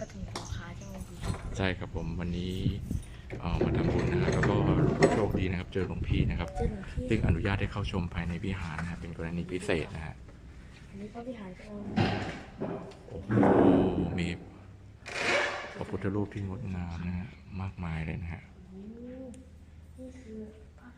ปฐมสงขลาใช่ไหมพี่ใช่ครับผมวันนี้เอ่อมาทำบุญนะครับแล้วก็โชคดีนะครับ เจอหลวงพี่นะครับ เจอหลวงพี่ซึ่งอนุญาตให้เข้าชมภายในวิหารนะครับเป็นกรณีพิเศษนะฮะอันนี้พระวิหารของโอ้โหมีพระพุทธรูปที่งดงามนะฮะมากมายเลยนะฮะ นี่คือพระ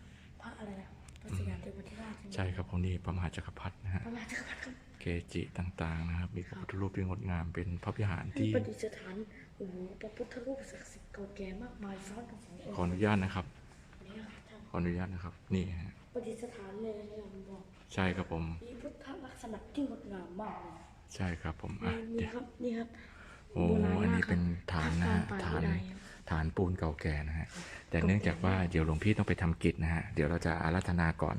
พระอะไรนะ พระสยามเทวทิราชใช่ไหมใช่ครับผมนี่พระมหาจักรพรรดินะฮะพระมหาจักรพรรดิครับเกจิต่างๆนะครับ มีพระพุทธรูปที่งดงามเป็นพระวิหารที่ประดิษฐานโอ้โหพระพุทธรูปศักดิ์สิทธิ์เก่าแก่มากมายซ้อนกันสององค์ขออนุญาตนะครับนี่ครับท่านขออนุญาตนะครับ นี่ฮะประดิษฐานเลยนะผมบอกใช่ครับผมมีพุทธลักษณะที่งดงามมากเลยใช่ครับผมอะนี่เดี๋ยวครับนี่ครับโอ้โบราณอันมากนี้ครับเป็นฐานนะฮะพระปฐางนป่าวิไลครับ ฐานปูนเก่าแก่นะฮะแต่เนื่องจากว่าเดี๋ยวหลวงพี่ต้องไปทำกิจนะฮะเดี๋ยวเราจะอาราธนาก่อน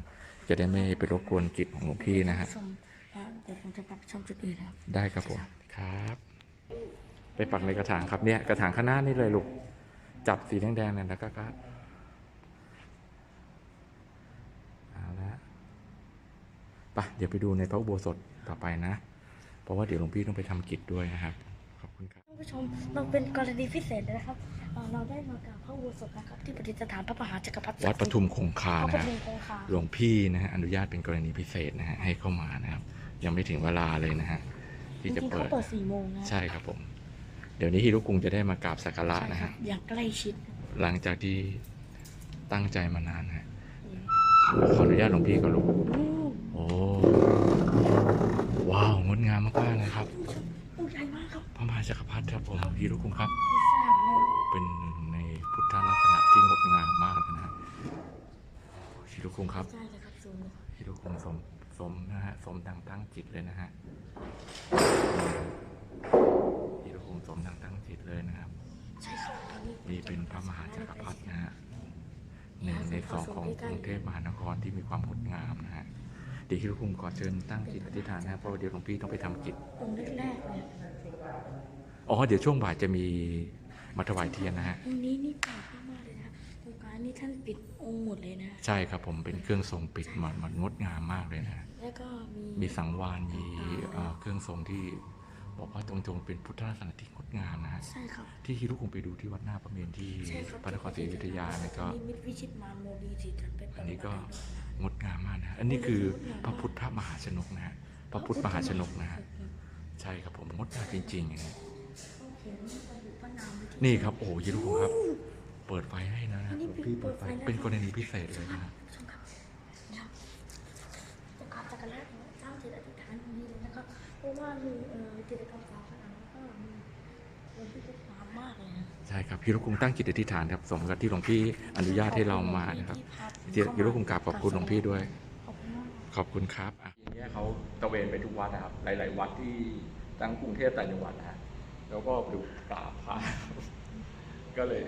จะได้ไม่ไปรบกวนกิจของหลวงพี่นะฮะชมนะเดี๋ยวผมจะปรับชมจุดอื่นนะครับได้ครับผมครับ ไปปักในกระถางครับเนี่ยกระถางข้างหน้านี่เลยลูกจับสีแดงๆเนี่ยแล้วก็ก็เอาละไปเดี๋ยวไปดูในพระอุโบสถต่อไปนะ เพราะว่าเดี๋ยวหลวงพี่ต้องไปทำกิจด้วยนะครับ ขอบคุณครับท่าน ผู้ชมเราเป็นกรณีพิเศษเลยนะครับเอ่อเราได้มากราบพระอุโบสถนะครับที่ประดิษฐานพระมหาจักรพรรดิวัดปทุมคงคาพระนะปฮะทุมคงคาหลวงพี่นะฮะอนุญาตเป็นกรณีพิเศษนะฮะให้เข้ามานะครับ ยังไม่ถึงเวลาเลยนะฮะจที่จะริงๆเปิเขาดเปิดสี่โมงนะใช่ครับผม เดี๋ยวนี้ฮิรุกุงจะได้มากราบสักการะใช่นะครัฮะบอย่างใกล้ชิด หลังจากที่ตั้งใจมานานฮะขออนุญาตหลวงพี่ก่อนลูกอืมโอ้ว้าวงดงามมากๆเลยครับ องค์ใหญ่มากครับพระมหาจักรพรรดิครับผมฮิรุกุงครับไม่ทราบเลยเป็นหนึ่งในพุทธลักษณะที่งดงามมากนะฮะฮิรุกุงครับใช่เลยครับซูมเลยครับฮิโรคุงสมสมนะฮะสมดังตั้งจิตเลยนะฮะฮิโรคุงสมดังตั้งจิตเลยนะครับใช่ครับตอนนี้นี่เป็นพระมหาจักรพรรดินะฮะหนึ่งในสองของกรุงเทพมหานครที่มีความงดงามนะฮะ เดี๋ยวฮิโรคุงขอเชิญตั้งจิตอธิษฐานนะครับเพราะว่าเดี๋ยวหลวงพี่ต้องไปทำกิจ องค์แรกๆเลยอ๋อ เดี๋ยวช่วงบ่ายจะมีมาถวายเทียนนะฮะ องค์นี้นี่แปลกมากๆเลยนะตรงกลางนี่ท่านปิดองค์หมดเลยนะ ใช่ครับผมเป็นเครื่องทรงปิดมันมันงดงามมากเลยนะฮะแล้วก็มี มีสังวานมีเอ่อเครื่องทรงที่ บอกว่าตรงๆเป็นพุทธลักษณะที่งดงามนะฮะใช่ครับ ที่ฮิรุคุงไปดูที่วัดหน้าพระเมรุที่ใช่ครับพระนครศรีอยุธยาเนี่ยก็นิมิตวิชิตมารโมดีสิจันเป็นอันนี้ก็งดงามมากนะฮะอันนี้คือพระพุทธมหาชนกนะฮะพระพุทธมหาชนกนะฮะใช่ครับผมงดงามจริงๆนะฮะเขียนระบุพระนามไว้ที่นี่ครับโอ้โหฮิรุคุงครับ เปิดไฟให้นะอันนี้พี่เปิดไฟเปิดไฟแล้วเป็นกรณีพิเศษเลยนะ เพราะว่ามีเอ่อกิจกรรมฝาผนังแล้วก็มีเรื่องที่งดงามมากเลยนะใช่ครับฮิรุคุงตั้งจิตอธิษฐานครับสมกับที่หลวงพี่อนุญาตให้เรามานะครับที่ฮิรุคุงกราบขอบคุณหลวงพี่ด้วย ขอบคุณมาก ขอบคุณครับอย่างเงี้ยเขาตระเวนไปทุกวัดนะครับ หลาย ๆ วัดที่ทั้งกรุงเทพต่างจังหวัดนะฮะแล้วก็ไปดูกราบพระ ก็เลย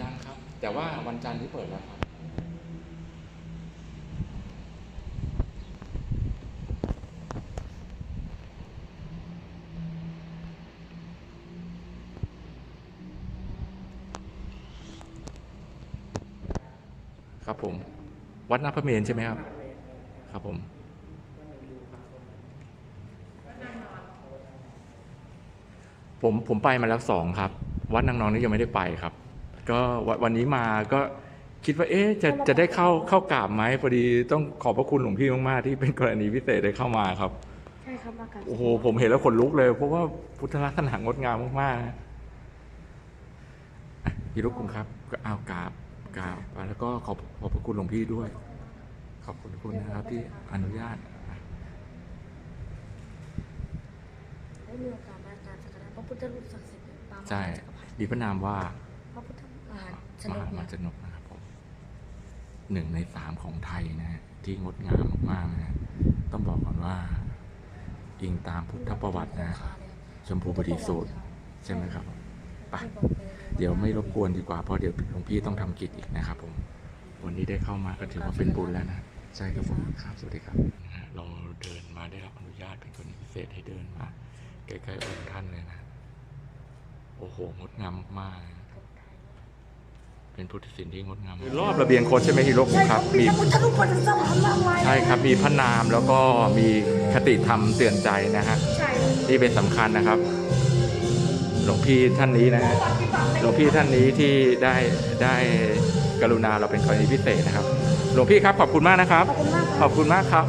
ยังครับ แต่ว่าวันจันทร์ที่เปิดแล้วครับ ครับผม วัดหน้าพระเมรุใช่ไหมครับ ครับผมผมผมไปมาแล้วสองครับ วัดนางนอนนี่ยังไม่ได้ไปครับ ก็วันวันนี้มาก็คิดว่า เอ๊ะจะจะได้เข้าเข้ากราบไหมพอดีต้องขอบพระคุณหลวงพี่มากๆที่เป็นกรณีพิเศษได้เข้ามาครับใช่ครับอากาศโอ้โหผมเห็นแล้วขนลุกเลย เพราะว่าพุทธลักษณะงดงามมากๆนะอะพี่ลูกคุณครับ ก็เอากราบ กราบแล้วก็ขอบขอบพระคุณหลวงพี่ด้วย ขอบคุณคุณนะครับที่อนุญาตอะได้มีโอกาสมากราบจักรแรกพระพุทธรูปศักดิ์สิทธิ์ปางมหาใช่จักรพรรดิมีพระนามว่าพระพุทธมหาชมนหากมานะจนกนะครับผมหนึ่งในสามของไทยนะฮะที่งดงามมากๆนะฮะต้องบอกก่อนว่า อิงตามพุทธประวัตินะฮะชมพูบดีสูตรใช่ไหมครับไป เดี๋ยวไม่รบกวนดีกว่าเพราะเดี๋ยวหลวงพี่ต้องทำกิจอีกนะครับ ผม วันนี้ได้เข้ามาก็ถือว่าเป็นบุญแล้วนะใช่ครับผมครับสวัสดีครับนะฮะเราเดินมาได้รับอนุญาตเป็นคนพิเศษให้เดินมาใกล้ๆองค์ท่านเลยนะ โอ้โหงดงามมากๆเป็นพุทธศิลป์ที่งดงามรอบระเบียงโคดใช่ไหมฮิโรคุใช่คครัรับบมีมีพระพุทธรูปประดิษฐานมากมายใช่ครับมีพระนามแล้วก็มีคติธรรมเตือนใจนะฮะใช่ที่เป็นสำคัญนะครับ หลวงพี่ท่านนี้นะฮะปฏิบัติในหลวงพี่ท่านนี้ที่ได้ได้กรุณาเราเป็นกรณีพิเศษนะครับ หลวงพี่ครับขอบคุณมากนะครับ ขอบคุณมากคขรัอบบคุณมากครับ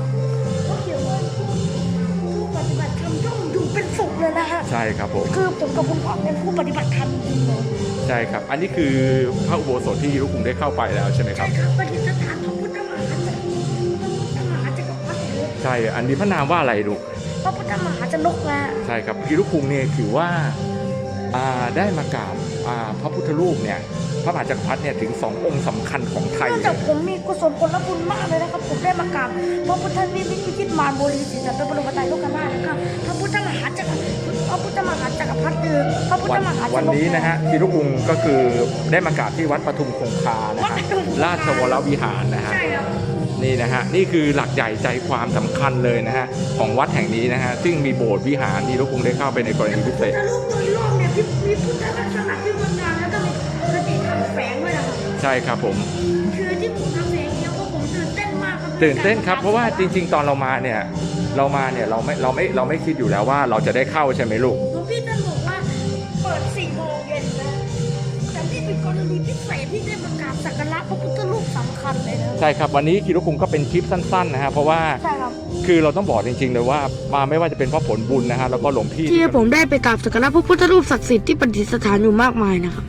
เขาเขียนว่าผู้ปฏิบัติธรรมย่อมอยู่เป็นสุขเลยนะฮะใช่ครับผมคือผมกับคุณพ่อเป็นผู้ปฏิบัติธรรมจริงๆเลยใช่ครับ อันนี้คือพระอุโบสถที่ลูกกรุงได้เข้าไปแล้วใช่ไหมคใช่รับครับประดิษฐานพระพุทธมหาจักรพระพุทธมหาจักรพรรดิเลยใช่ อันนี้พระนามว่าอะไรลูกพระพุทธมหาชนกนะฮะใช่ครับพี่ลูกกรุงเนี่ยถือว่าอ่า ได้มากราบอ่าพระพุทธรูปเนี่ยพระมหาจักรพรรดิเนี่ยถึงสององค์สำคัญของไทยเนื่องเลจากยผมมีกุศลผลบุญมากเลยนะครับผมได้มากราบพระพุทธนิมิตวิชิตมารบุรีศรีสัตว์บรมไตรโลกนาถนะครับพระพุทธมหาจักรพระพุทธมหาจักรพรรดิคือพระพุทวัธนมหาชนกวันนี้นะฮะพี่ลูกกรุงก็คือได้มากราบที่วัดปทุมคงคานะฮะราชวรวิหารนะฮะใช่ครับนี่นะฮะนี่คือหลักใหญ่ใจความสำคัญเลยนะฮะของวัดแห่งนี้นะฮะซึ่งมีโบสถ์วิหารที่ลูกกรุงได้เข้าไปในกรณีพิเศษ แต่รูปโดยรอบเนี่ยที่มีพุทธลักษณะที่งดงามแล้วก็มีคติธรรมแฝงด้วยนะครับใช่ครับผม คือที่ผมทำเพลงเนี่ยเพราะผมตื่นเต้นมากครับตื่นเต้นครับ เพราะว่าจริง ๆ ตอนเรามาเนี่ย เรามาเนี่ยเราไม่เราไม่เราไม่คิดอยู่แล้วว่าเราจะได้เข้าใช่ไหมลูก หลวงพี่ท่านบอกว่าเปิดสี่โมงเย็นนะแต่นี่เป็นกรณีพิเศษที่ได้มากราบสักการะพระพุทธรูป ช่ครับวันนี้คิรุคุงก็เป็นคลิปสั้นๆนะฮะเพราะว่าใช่ครับคือเราต้องบอกจริงๆเลยว่ามาไม่ว่าจะเป็นเพราะผลบุญนะฮะแล้วก็หลวงพี่ ที่ผมได้ไปกราบสักการะพระพุทธรูปศักดิ์สิทธิ์ที่ประดิษฐานอยู่มากมายนะครับ